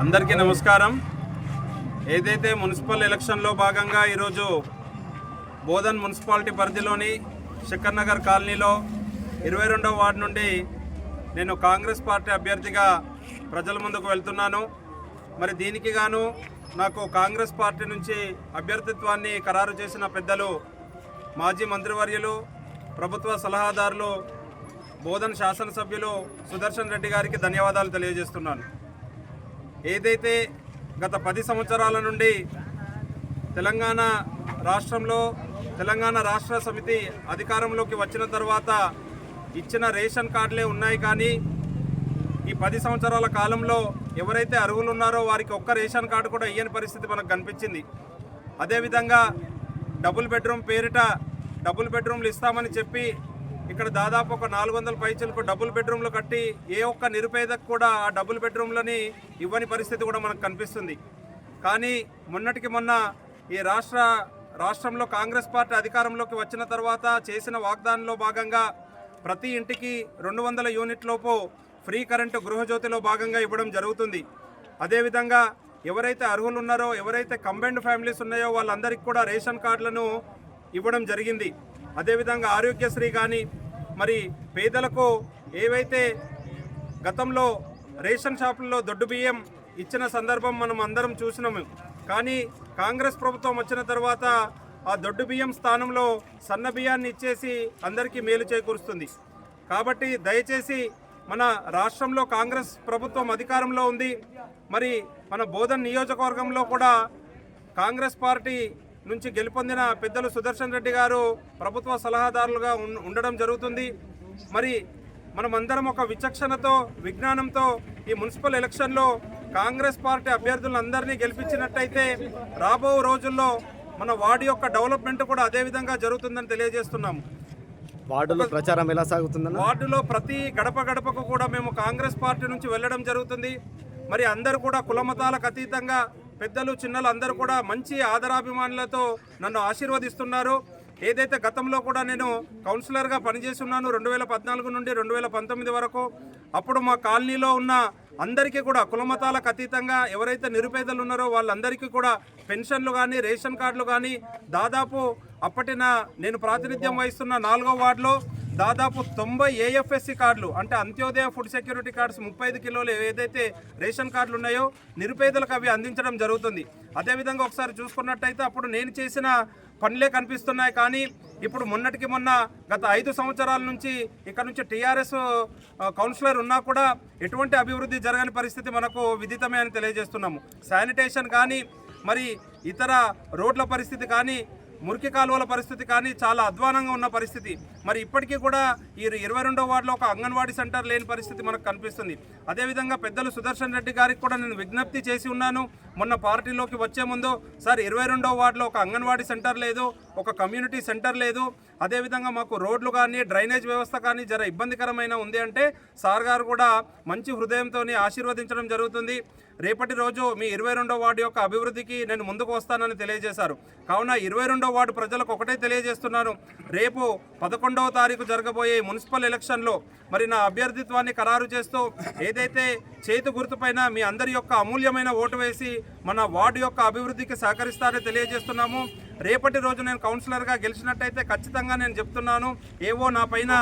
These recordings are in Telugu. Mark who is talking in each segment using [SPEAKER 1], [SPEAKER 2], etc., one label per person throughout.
[SPEAKER 1] అందరికీ నమస్కారం. ఏదైతే మున్సిపల్ ఎలక్షన్లో భాగంగా ఈరోజు బోధన్ మున్సిపాలిటీ పరిధిలోని శక్కర్ నగర్ కాలనీలో ఇరవై రెండవ వార్డు నుండి నేను కాంగ్రెస్ పార్టీ అభ్యర్థిగా ప్రజల ముందుకు వెళ్తున్నాను. మరి దీనికి గాను నాకు కాంగ్రెస్ పార్టీ నుంచి అభ్యర్థిత్వాన్ని ఖరారు చేసిన పెద్దలు మాజీ మంత్రివర్యులు ప్రభుత్వ సలహాదారులు బోధన్ శాసనసభ్యులు సుదర్శన్ రెడ్డి గారికి ధన్యవాదాలు తెలియజేస్తున్నాను. ఏదైతే గత పది సంవత్సరాల నుండి తెలంగాణ రాష్ట్రంలో తెలంగాణ రాష్ట్ర సమితి అధికారంలోకి వచ్చిన తర్వాత ఇచ్చిన రేషన్ కార్డులే ఉన్నాయి కానీ ఈ పది సంవత్సరాల కాలంలో ఎవరైతే అర్హులు ఉన్నారో వారికి ఒక్క రేషన్ కార్డు కూడా ఇయ్యని పరిస్థితి మనకు కనిపించింది. అదేవిధంగా డబుల్ బెడ్రూమ్ పేరిట డబుల్ బెడ్రూమ్లు ఇస్తామని చెప్పి ఇక్కడ దాదాపు ఒక నాలుగు వందల పైచలకు డబుల్ బెడ్రూమ్లు కట్టి ఏ ఒక్క నిరుపేదకు కూడా ఆ డబుల్ బెడ్రూమ్లని ఇవ్వని పరిస్థితి కూడా మనకు కనిపిస్తుంది. కానీ మొన్నటికి మొన్న ఈ రాష్ట్ర రాష్ట్రంలో కాంగ్రెస్ పార్టీ అధికారంలోకి వచ్చిన తర్వాత చేసిన వాగ్దానంలో భాగంగా ప్రతి ఇంటికి రెండు వందల యూనిట్ లోపు ఫ్రీ కరెంటు గృహజ్యోతిలో భాగంగా ఇవ్వడం జరుగుతుంది. అదేవిధంగా ఎవరైతే అర్హులు ఉన్నారో ఎవరైతే కంబైన్డ్ ఫ్యామిలీస్ ఉన్నాయో వాళ్ళందరికీ కూడా రేషన్ కార్డులను ఇవ్వడం జరిగింది. అదేవిధంగా ఆరోగ్యశ్రీ కానీ మరి పేదలకు ఏవైతే గతంలో రేషన్ షాపుల్లో దొడ్డు బియ్యం ఇచ్చిన సందర్భం మనం అందరం చూసినాము కానీ కాంగ్రెస్ ప్రభుత్వం వచ్చిన తర్వాత ఆ దొడ్డు బియ్యం స్థానంలో సన్న బియ్యాన్ని ఇచ్చేసి అందరికీ మేలు చేకూరుస్తుంది. కాబట్టి దయచేసి మన రాష్ట్రంలో కాంగ్రెస్ ప్రభుత్వం అధికారంలో ఉంది. మరి మన బోధన్ నియోజకవర్గంలో కూడా కాంగ్రెస్ పార్టీ నుంచి గెలుపొందిన పెద్దలు సుదర్శన్ రెడ్డి గారు ప్రభుత్వ సలహాదారులుగా ఉండడం జరుగుతుంది. మరి మనమందరం ఒక విచక్షణతో విజ్ఞానంతో ఈ మున్సిపల్ ఎలక్షన్లో కాంగ్రెస్ పార్టీ అభ్యర్థులందరినీ గెలిపించినట్టయితే రాబో రోజుల్లో మన వార్డు యొక్క డెవలప్మెంట్ కూడా అదే విధంగా జరుగుతుందని తెలియజేస్తున్నాము.
[SPEAKER 2] వార్డులో ప్రచారం ఎలా సాగుతుందన్న?
[SPEAKER 1] వార్డులో ప్రతి గడప గడపకు కూడా మేము కాంగ్రెస్ పార్టీ నుంచి వెళ్ళడం జరుగుతుంది. మరి అందరూ కూడా కులమతాలకు అతీతంగా పెద్దలు చిన్నలు అందరూ కూడా మంచి ఆదరాభిమానులతో నన్ను ఆశీర్వదిస్తున్నారు. ఏదైతే గతంలో కూడా నేను కౌన్సిలర్గా పనిచేసి ఉన్నాను రెండు వేల పద్నాలుగు నుండి రెండు వేల పంతొమ్మిది వరకు అప్పుడు మా కాలనీలో ఉన్న అందరికీ కూడా కులమతాలకు అతీతంగా ఎవరైతే నిరుపేదలు ఉన్నారో వాళ్ళందరికీ కూడా పెన్షన్లు కానీ రేషన్ కార్డులు కానీ దాదాపు అప్పటిన నేను ప్రాతినిధ్యం వహిస్తున్న నాలుగో వార్డులో దాదాపు తొంభై ఏఎఫ్ఎస్సి కార్డులు అంటే అంత్యోదయ ఫుడ్ సెక్యూరిటీ కార్డ్స్ ముప్పై ఐదు కిలోలు ఏదైతే రేషన్ కార్డులు ఉన్నాయో నిరుపేదలకు అవి అందించడం జరుగుతుంది. అదేవిధంగా ఒకసారి చూసుకున్నట్టయితే అప్పుడు నేను చేసిన పనులే కనిపిస్తున్నాయి. కానీ ఇప్పుడు మొన్నటికి మొన్న గత ఐదు సంవత్సరాల నుంచి ఇక్కడ నుంచి టీఆర్ఎస్ కౌన్సిలర్ ఉన్నా కూడా ఎటువంటి అభివృద్ధి జరగని పరిస్థితి మనకు విదితమే అని తెలియజేస్తున్నాము. శానిటేషన్ కానీ మరి ఇతర రోడ్ల పరిస్థితి కానీ మురికి కాలువల పరిస్థితి కానీ చాలా అధ్వానంగా ఉన్న పరిస్థితి. మరి ఇప్పటికీ కూడా ఈ ఇరవై రెండో వార్డులో ఒక అంగన్వాడీ సెంటర్ లేని పరిస్థితి మనకు కనిపిస్తుంది. అదేవిధంగా పెద్దలు సుదర్శన్ రెడ్డి గారికి కూడా నేను విజ్ఞప్తి చేసి ఉన్నాను. మొన్న పార్టీలోకి వచ్చే ముందు సార్ ఇరవై రెండో వార్డులో ఒక అంగన్వాడీ సెంటర్ లేదు ఒక కమ్యూనిటీ సెంటర్ లేదు. అదేవిధంగా మాకు రోడ్లు కానీ డ్రైనేజ్ వ్యవస్థ కానీ జర ఇబ్బందికరమైన ఉంది అంటే సార్ గారు కూడా మంచి హృదయంతో ఆశీర్వదించడం జరుగుతుంది. రేపటి రోజు మీ ఇరవై రెండో వార్డు యొక్క అభివృద్ధికి నేను ముందుకు వస్తానని తెలియజేశారు. కావున ఇరవై రెండో వార్డు ప్రజలకు ఒకటే తెలియజేస్తున్నాను. రేపు పదకొండవ తారీఖు జరగబోయే మున్సిపల్ ఎలక్షన్లో మరి నా అభ్యర్థిత్వాన్ని ఖరారు చేస్తూ ఏదైతే చేతి గుర్తుపైన మీ అందరి యొక్క అమూల్యమైన ఓటు వేసి మన వార్డు యొక్క అభివృద్ధికి సహకరిస్తారని తెలియజేస్తున్నాము. రేపటి రోజు నేను కౌన్సిలర్గా గెలిచినట్టయితే ఖచ్చితంగా నేను చెప్తున్నాను. ఏవో నా పైన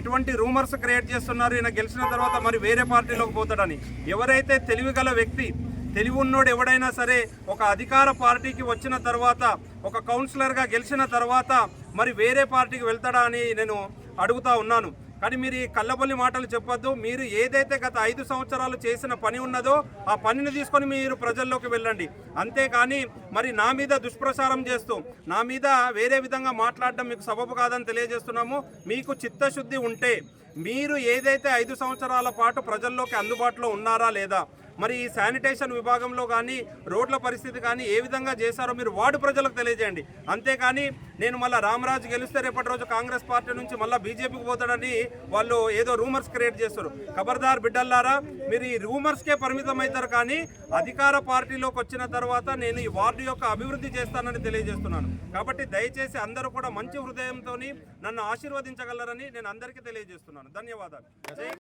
[SPEAKER 1] ఎటువంటి రూమర్స్ క్రియేట్ చేస్తున్నారు. ఈయన గెలిచిన తర్వాత మరి వేరే పార్టీలోకి పోతాడని. ఎవరైతే తెలివిగల వ్యక్తి తెలివి ఉన్నోడు ఎవడైనా సరే ఒక అధికార పార్టీకి వచ్చిన తర్వాత ఒక కౌన్సిలర్గా గెలిచిన తర్వాత మరి వేరే పార్టీకి వెళ్తాడా అని నేను అడుగుతా ఉన్నాను. కానీ మీరు ఈ కళ్ళబొల్లి మాటలు చెప్పొద్దు. మీరు ఏదైతే గత ఐదు సంవత్సరాలు చేసిన పని ఉన్నదో ఆ పనిని తీసుకొని మీరు ప్రజల్లోకి వెళ్ళండి. అంతేకాని మరి నా మీద దుష్ప్రచారం చేస్తూ నా మీద వేరే విధంగా మాట్లాడడం మీకు సబబు కాదని తెలియజేస్తున్నాము. మీకు చిత్తశుద్ధి ఉంటే మీరు ఏదైతే ఐదు సంవత్సరాల పాటు ప్రజల్లోకి అందుబాటులో ఉన్నారా లేదా మరి ఈ శానిటేషన్ విభాగంలో కానీ రోడ్ల పరిస్థితి కానీ ఏ విధంగా చేశారో మీరు వార్డు ప్రజలకు తెలియజేయండి. అంతేకాని నేను మళ్ళీ రామరాజు గెలిస్తే రేపటి రోజు కాంగ్రెస్ పార్టీ నుంచి మళ్ళీ బీజేపీకి పోతాడని వాళ్ళు ఏదో రూమర్స్ క్రియేట్ చేస్తారు. ఖబర్దార్ బిడ్డల్లారా మీరు ఈ రూమర్స్కే పరిమితం అవుతారు కానీ అధికార పార్టీలోకి వచ్చిన తర్వాత నేను ఈ వార్డు యొక్క అభివృద్ధి చేస్తానని తెలియజేస్తున్నాను. కాబట్టి దయచేసి అందరూ కూడా మంచి హృదయంతో నన్ను ఆశీర్వదించగలరని నేను అందరికీ తెలియజేస్తున్నాను. ధన్యవాదాలు.